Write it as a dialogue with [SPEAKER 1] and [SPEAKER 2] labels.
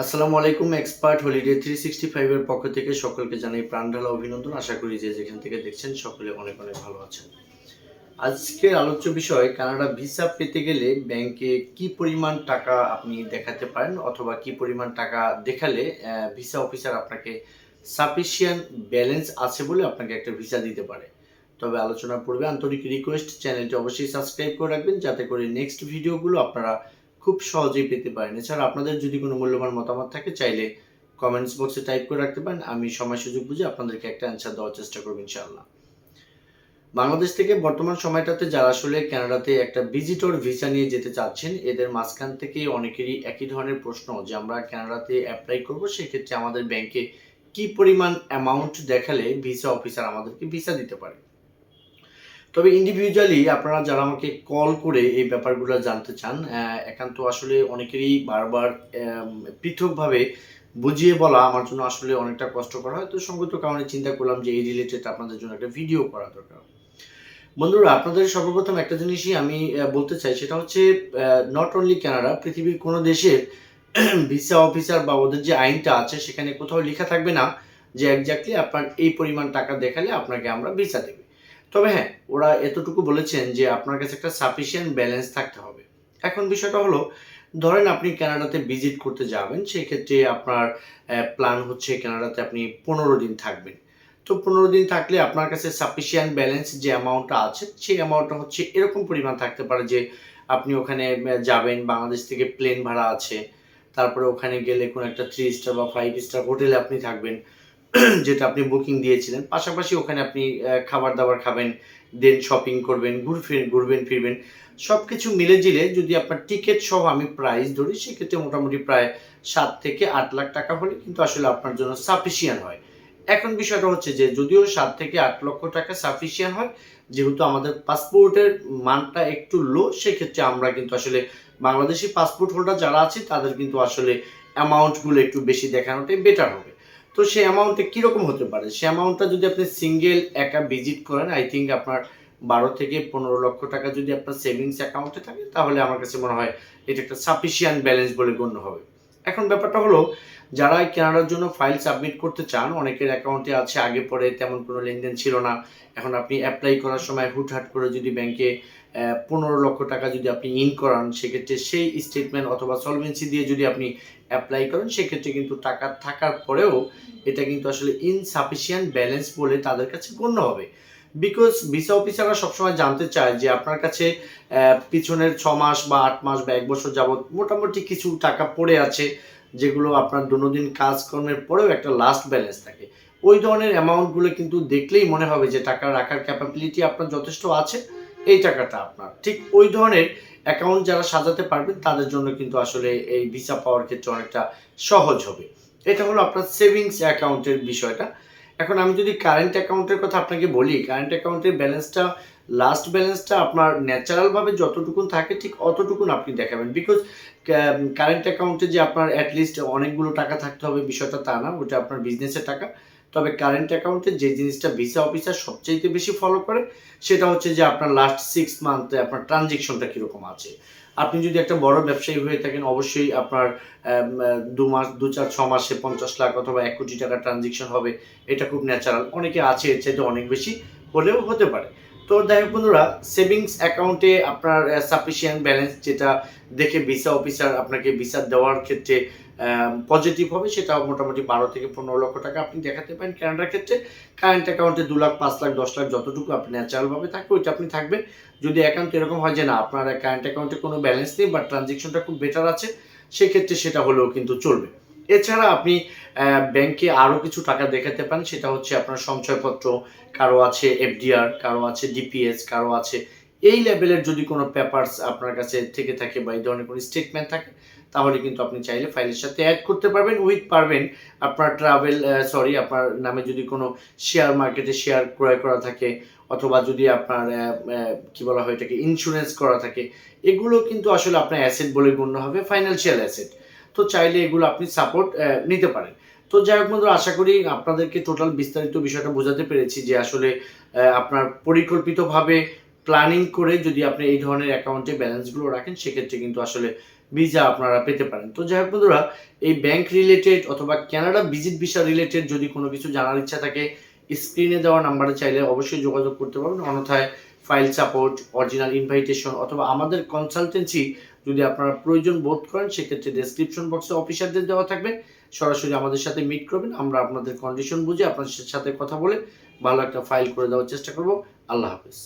[SPEAKER 1] আসসালামু আলাইকুম, expert holiday three sixty ফাইভের পক্ষ থেকে সকলকে জানাই প্রাণঢালা অভিনন্দন। আশা করি যে যেখান থেকে দেখছেন সকলে অনেক অনেক ভালো আছেন। আজকের আলোচ্য বিষয়, কানাডা ভিসা পেতে গেলে ব্যাংকে কি পরিমাণ টাকা আপনি দেখাতে পারেন অথবা কি পরিমাণ টাকা দেখালে ভিসা অফিসার আপনাকে সাফিসিয়েন্ট ব্যালেন্স আছে বলে আপনাকে একটা ভিসা দিতে পারে। তবে আলোচনার পূর্বে আন্তরিক রিকোয়েস্ট চ্যানেলটি অবশ্যই সাবস্ক্রাইব করে রাখবেন, যাতে করে নেক্সট ভিডিওগুলো আপনারা খুব সহজেই পেতে পারেন। এছাড়া আপনাদের যদি কোনো মূল্যবান মতামত থাকে, চাইলে কমেন্টস বক্সে টাইপ করে রাখতে পারেন। আমি সময় সুযোগ বুঝে আপনাদেরকে একটা অ্যান্সার দেওয়ার চেষ্টা করব ইনশাআল্লাহ। বাংলাদেশ থেকে বর্তমান সময়টাতে যারা আসলে কানাডাতে একটা ভিজিটর ভিসা নিয়ে যেতে চাচ্ছেন, এদের মাঝখান থেকে অনেকেরই একই ধরনের প্রশ্ন যে, আমরা কানাডাতে অ্যাপ্লাই করব? সেক্ষেত্রে আমাদের ব্যাংকে কি পরিমাণ অ্যামাউন্ট দেখালে ভিসা অফিসার আমাদেরকে ভিসা দিতে পারে? তবে ইন্ডিভিজুয়ালি আপনারা যারা আমাকে কল করে এই ব্যাপারগুলো জানতে চান একান্ত আসলে অনেকেরই বারবার পৃথকভাবে বুঝিয়ে বলা আমার জন্য আসলে অনেকটা কষ্টকর হয়। তো সঙ্গত কারণে চিন্তা করলাম যে এই রিলেটেড আপনাদের জন্য একটা ভিডিও করা দরকার। বন্ধুরা, আপনাদের সর্বপ্রথম একটা জিনিসই আমি বলতে চাই, সেটা হচ্ছে নট অনলি কানাডা পৃথিবীর কোনো দেশের ভিসা অফিসার বা ওদের যে আইনটা আছে, সেখানে কোথাও লেখা থাকবে না যে একজাক্টলি আপনার এই পরিমাণ টাকা দেখালে আপনাকে আমরা ভিসা দেবে। তবে হ্যাঁ ওরা এতটুকু বলেছেন যে আপনার কাছে একটা সাফিসিয়েন্ট ব্যালেন্স থাকতে হবে। এখন বিষয়টা হলো, ধরেন আপনি কানাডাতে ভিজিট করতে যাবেন সেই ক্ষেত্রে আপনার প্ল্যান হচ্ছে কানাডাতে আপনি পনেরো দিন থাকবেন। তো পনেরো দিন থাকলে আপনার কাছে সাফিসিয়েন্ট ব্যালেন্স যে অ্যামাউন্টটা আছে, সেই অ্যামাউন্টটা হচ্ছে এরকম পরিমাণ থাকতে পারে যে আপনি ওখানে যাবেন, বাংলাদেশ থেকে প্লেন ভাড়া আছে, তারপরে ওখানে গেলে কোনো একটা থ্রি স্টার বা ফাইভ স্টার হোটেলে আপনি থাকবেন। যেটা আপনি বুকিং দিয়েছিলেন। পাশাপাশি ওখানে আপনি খাবার দাবার খাবেন দেন শপিং করবেন ঘুরফির ঘুরবেন, ফিরবেন। সব কিছু মিলে জিলে যদি আপনার টিকিট সহ আমি প্রাইস ধরি, সেক্ষেত্রে মোটামুটি প্রায় সাত থেকে আট লাখ টাকা হলে কিন্তু আসলে আপনার জন্য সাফিসিয়েন্ট হয়। এখন বিষয়টা হচ্ছে যে, যদিও সাত থেকে আট লক্ষ টাকা সাফিসিয়েন্ট হয়, যেহেতু আমাদের পাসপোর্টের মানটা একটু লো সেক্ষেত্রে আমরা কিন্তু আসলে বাংলাদেশি পাসপোর্ট হোল্ডার যারা আছে, তাদের কিন্তু আসলে অ্যামাউন্টগুলো একটু বেশি দেখানোটাই বেটার হবে। তো সেই অ্যামাউন্টটা কীরকম হতে পারে? সে অ্যামাউন্টটা যদি আপনি সিঙ্গেল একা ভিজিট করেন আই থিঙ্ক আপনার বারো থেকে পনেরো লক্ষ টাকা যদি আপনার সেভিংস অ্যাকাউন্টে থাকে, তাহলে আমার কাছে মনে হয় এটা একটা সাফিসিয়েন্ট ব্যালেন্স বলে গণ্য হবে। এখন ব্যাপারটা হলো, যারা কেনার জন্য ফাইল সাবমিট করতে চান, অনেকের অ্যাকাউন্টে আছে, আগে পরে তেমন কোনো লেনদেন ছিল না। এখন আপনি অ্যাপ্লাই করার সময় হুটহাট করে যদি ব্যাংকে পনেরো লক্ষ টাকা যদি আপনি ইন করান, সেক্ষেত্রে সেই স্টেটমেন্ট অথবা সলভেন্সি দিয়ে যদি আপনি অ্যাপ্লাই করেন, সেক্ষেত্রে কিন্তু টাকা থাকার পরেও এটা কিন্তু আসলে ইনসাফিসিয়েন্ট ব্যালেন্স বলে তাদের কাছে গণ্য হবে। বিকজ ভিসা অফিসাররা সবসময় জানতে চায় যে আপনার কাছে পিছনের ছ মাস বা আট মাস বা এক বছর যাবৎ মোটামুটি কিছু টাকা পড়ে আছে, যেগুলো আপনার দৈনন্দিন কাজকর্মের পরেও একটা লাস্ট ব্যালেন্স থাকে। ওই ধরনের অ্যামাউন্টগুলো কিন্তু দেখলেই মনে হবে যে টাকা রাখার ক্যাপাবিলিটি আপনার যথেষ্ট আছে। এই টাকাটা আপনার। ঠিক ওই ধরনের অ্যাকাউন্ট যারা সাজাতে পারবেন তাদের জন্য কিন্তু আসলে এই ভিসা পাওয়ার ক্ষেত্রে অনেকটা সহজ হবে। এটা হলো আপনার সেভিংস অ্যাকাউন্টের বিষয়টা। এখন আমি যদি কারেন্ট অ্যাকাউন্টের কথা আপনাকে বলি কারেন্ট অ্যাকাউন্টের ব্যালেন্সটা লাস্ট ব্যালেন্সটা আপনার ন্যাচারালভাবে যতটুকুন থাকে, ঠিক অতটুকুন আপনি দেখাবেন। বিকজ কারেন্ট অ্যাকাউন্টে যে আপনার অ্যাটলিস্ট অনেকগুলো টাকা থাকতে হবে, বিষয়টা তা না, ওটা আপনার বিজনেসের টাকা। তবে কারেন্ট অ্যাকাউন্টে যে জিনিসটা ভিসা অফিসার সবচেয়ে বেশি ফলো করে, সেটা হচ্ছে যে আপনার লাস্ট সিক্স মান্থে আপনার ট্রানজেকশনটা কীরকম আছে। আপনি যদি একটা বড় ব্যবসায়ী হয়ে থাকেন, অবশ্যই আপনার দু মাস, দু চার, ছ মাসে পঞ্চাশ লাখ অথবা এক কোটি টাকা ট্রানজেকশন হবে, এটা খুব ন্যাচারাল অনেকে আছে, এর চাইতে অনেক বেশি হলেও হতে পারে। তো যাই বন্ধুরা সেভিংস অ্যাকাউন্টে আপনার সাফিসিয়েন্ট ব্যালেন্স যেটা দেখে ভিসা অফিসার আপনাকে ভিসা দেওয়ার ক্ষেত্রে পজিটিভ হবে সেটা মোটামুটি বারো থেকে পনেরো লক্ষ টাকা আপনি দেখাতে পারেন কানাডার ক্ষেত্রে। কারেন্ট অ্যাকাউন্টে দু লাখ, পাঁচ লাখ, দশ লাখ যতটুকু আপনি ন্যাচারালভাবে থাকবে ওইটা আপনি থাকবেন। যদি অ্যাকাউন্ট এরকম হয় যে না, আপনার কারেন্ট অ্যাকাউন্টে কোনো ব্যালেন্স নেই বা ট্রানজেকশনটা খুব বেটার আছে, সেক্ষেত্রে সেটা হলেও কিন্তু চলবে। এছাড়া আপনি ব্যাংকে আরও কিছু টাকা দেখাতে পারেন, সেটা হচ্ছে আপনার সঞ্চয়পত্র, কারও আছে এফডিআর কারও আছে ডিপিএস কারও আছে এই লেভেলের যদি কোনো পেপারস আপনার কাছে থেকে থাকে বা এই ধরনের কোনো স্টেটমেন্ট থাকে, তাহলে কিন্তু আপনি চাইলে ফাইলের সাথে অ্যাড করতে পারবেন উইথ পারবেন আপনার ট্রাভেল সরি আপনার নামে যদি কোনো শেয়ার মার্কেটে শেয়ার ক্রয় করা থাকে, অথবা যদি আপনার কি বলা হয় এটাকে ইন্স্যুরেন্স করা থাকে, এগুলো কিন্তু আসলে আপনার অ্যাসেট বলে গণ্য হবে ফাইন্যান্সিয়াল অ্যাসেট তো চাইলে এগুলো আপনি সাপোর্ট নিতে পারেন। তো যাই হোক বন্ধুরা, আশা করি আপনাদেরকে টোটাল বিস্তারিত বিষয়টা বোঝাতে পেরেছি যে আসলে আপনার পরিকল্পিতভাবে প্ল্যানিং করে যদি আপনি এই ধরনের অ্যাকাউন্টে ব্যালেন্সগুলো রাখেন, সেক্ষেত্রে কিন্তু আসলে ভিসা আপনারা পেতে পারেন। তো যাই হোক বন্ধুরা, এই ব্যাংক রিলেটেড অথবা ক্যানাডা ভিজিট ভিসা রিলেটেড যদি কোনো কিছু জানার ইচ্ছা থাকে স্ক্রিনে দেওয়া নাম্বারে চাইলে অবশ্যই যোগাযোগ করতে পারবেন। অন্যথায় ফাইল সাপোর্ট অরিজিনাল ইনভাইটেশন অথবা আমাদের কনসালটেন্সি যদি আপনারা প্রয়োজন বোধ করেন, সেক্ষেত্রে ডেসক্রিপশন বক্সে অফিসারদের দেওয়া থাকবে। সরাসরি আমাদের সাথে মিট করবেন। আমরা আপনাদের কন্ডিশন বুঝে আপনাদের সাথে কথা বলে ভালো একটা ফাইল করে দেওয়ার চেষ্টা করব। আল্লাহ হাফেজ।